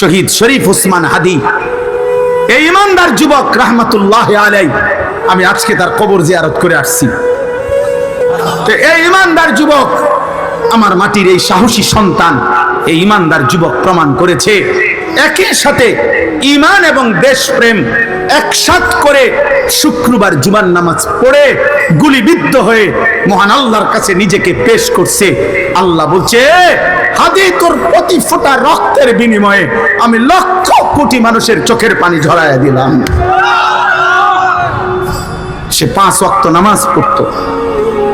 শহীদ শরীফ উসমান হাদি। এই ইমানদার যুবক, রাহমাতুল্লাহ আলাই আমি আজকে তার কবর জিয়ারত করে আসছি। এই ইমানদার যুবক, আমার মাটির এই সাহসী সন্তান, এই ইমানদার যুবক প্রমাণ করেছে। একই সাথে ইমান এবং দেশপ্রেম একসাথ করে শুক্রবার জুমার নামাজ পড়ে গুলিবিদ্ধ হয়ে মহান আল্লাহর কাছে নিজেকে পেশ করছে। আল্লাহ বলছে হাদি তোর প্রতি ফোঁটা রক্তের বিনিময়ে আমি লক্ষ কোটি মানুষের চোখের পানি ঝরাইয়া দিলাম। সে পাঁচ ওয়াক্ত নামাজ পড়তো।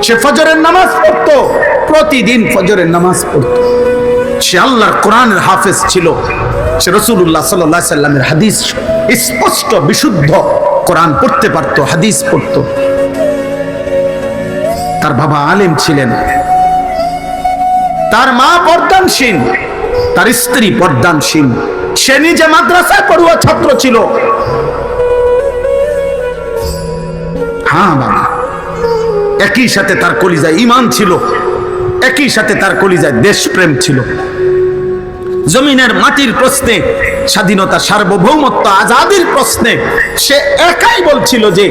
সে ফজরের নামাজ পড়তো, প্রতিদিন ফজরের নামাজ পড়তো। সে আল্লাহর কোরআনের হাফেজ ছিল। সে রসুল্লাহ সাল্লাহ সাল্লামের হাদিস স্পষ্ট, বিশুদ্ধ কোরআন পড়তে পারতো, হাদিস পড়তো। তার বাবা আলেম ছিলেন। তার মা পর্দানসীন তার স্ত্রী পর্দানসীন সে নিজে মাদ্রাসায় পড়ুয়া ছাত্র ছিল। হ্যাঁ বাবা একই সাথে তার কলিজায় ইমান ছিল। একই সাথে তার কলিজায় দেশপ্রেম ছিল। জমিনের মাটির প্রশ্নে, স্বাধীনতা, সার্বভৌমত্ব, আজাদির প্রশ্নে, সে একাই বলছিল যে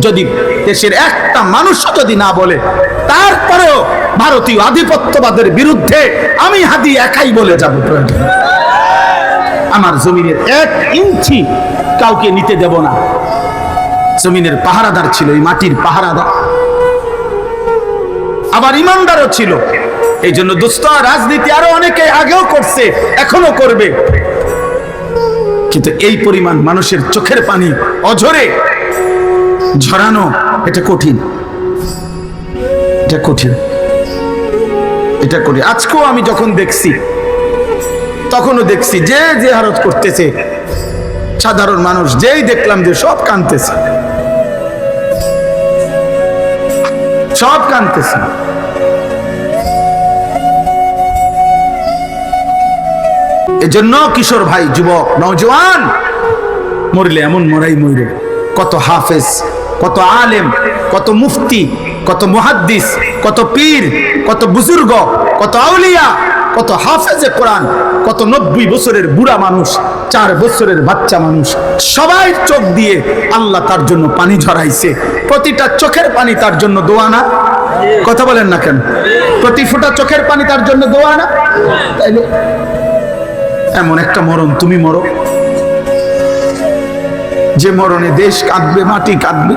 যদি দেশের একটা মানুষও যদি না বলে, তারপরেও ভারতীয় আধিপত্যবাদের বিরুদ্ধে আমি হাদি একাই বলে যাব। প্রয়োজন আমার জমিনের এক ইঞ্চি কাউকে নিতে দেব না। জমিনের পাহারাদার ছিল, এই মাটির পাহারাদার। আবার ইমানদারও ছিল। এই জন্য দুস্থ রাজনীতি আরও অনেকে আগেও করছে, এখনও করবে। কিন্তু এই পরিমাণ মানুষের চোখের পানি অঝরে, ঝরানো, এটা কঠিন। এটা কঠিন। এটা কঠিন। আজকেও আমি যখন দেখছি, তখনও দেখছি, যে যে হারত করতেছে, সাধারণ মানুষ, যেই দেখলাম যে সব কানতেছে। সব কানতেছে। এজন্য কিশোর ভাই, যুবক নওজওয়ান মরলে এমন মরাই মরে কত হাফেজ, কত আলেম, কত মুফতি, কত মুহাদ্দিস, কত পীর, কত বুজুর্গ, কত আউলিয়া, কত হাফেজে কোরআন, কত নব্বই বছরের বুড়া মানুষ, চার বছরের বাচ্চা মানুষ, সবাই চোখ দিয়ে আল্লাহ তার জন্য পানি ঝরাইছে। প্রতিটা চোখের পানি তার জন্য দোয়া না? কথা বলেন না কেন? প্রতি ফোঁটা চোখের পানি তার জন্য দোয়া না? তাইলে এমন একটা মরণ, তুমি মরো। যে মরণে দেশ কাঁদবে, মাটি কাঁদবে।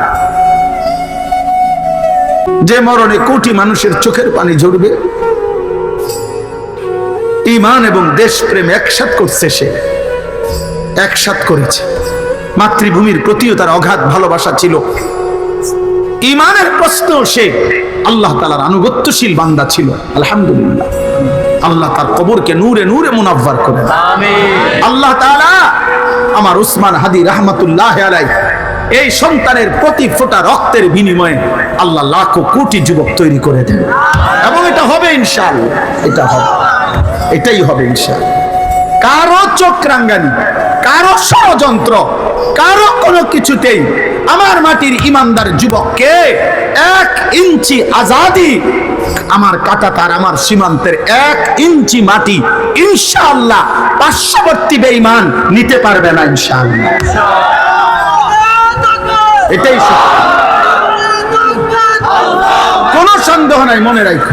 যে মরণে কোটি মানুষের চোখের পানি ঝরবে। ইমান এবং দেশপ্রেম একসাথ করছে সে। একসাথ করেছে। মাতৃভূমির প্রতিও তার অগাধ ভালোবাসা ছিল। ইমানের প্রশ্ন সে। আল্লাহ তালার আনুগত্যশীল বান্দা ছিল। আলহামদুলিল্লাহ। আল্লাহ তার কবরকে নূরে নূরে মুনাব্বার করে আল্লাহ তাআলা আমার উসমান হাদি রহমাতুল্লাহ আলাই এই সন্তানের প্রতি ফোঁটা রক্তের বিনিময়ে আল্লাহ লাখো কোটি যুবক তৈরি করে দেন। এবং এটা হবে ইনশাআল্লাহ। এটা হবে। এটাই হবে ইনশাআল্লাহ। কারও চোখ রাঙ্গানি কারও ষড়যন্ত্র কারও কোনো কিছুতেই আমার মাটির ইমানদার যুবককে এক ইঞ্চি আজাদি আমার কাটা তার আমার সীমান্তের এক ইঞ্চি মাটি ইনশাআল্লাহ পার্শ্ববর্তী বেঈমান নিতে পারবে না ইনশাআল্লাহ এটাই। কোনো সন্দেহ নাই, মনে রাখো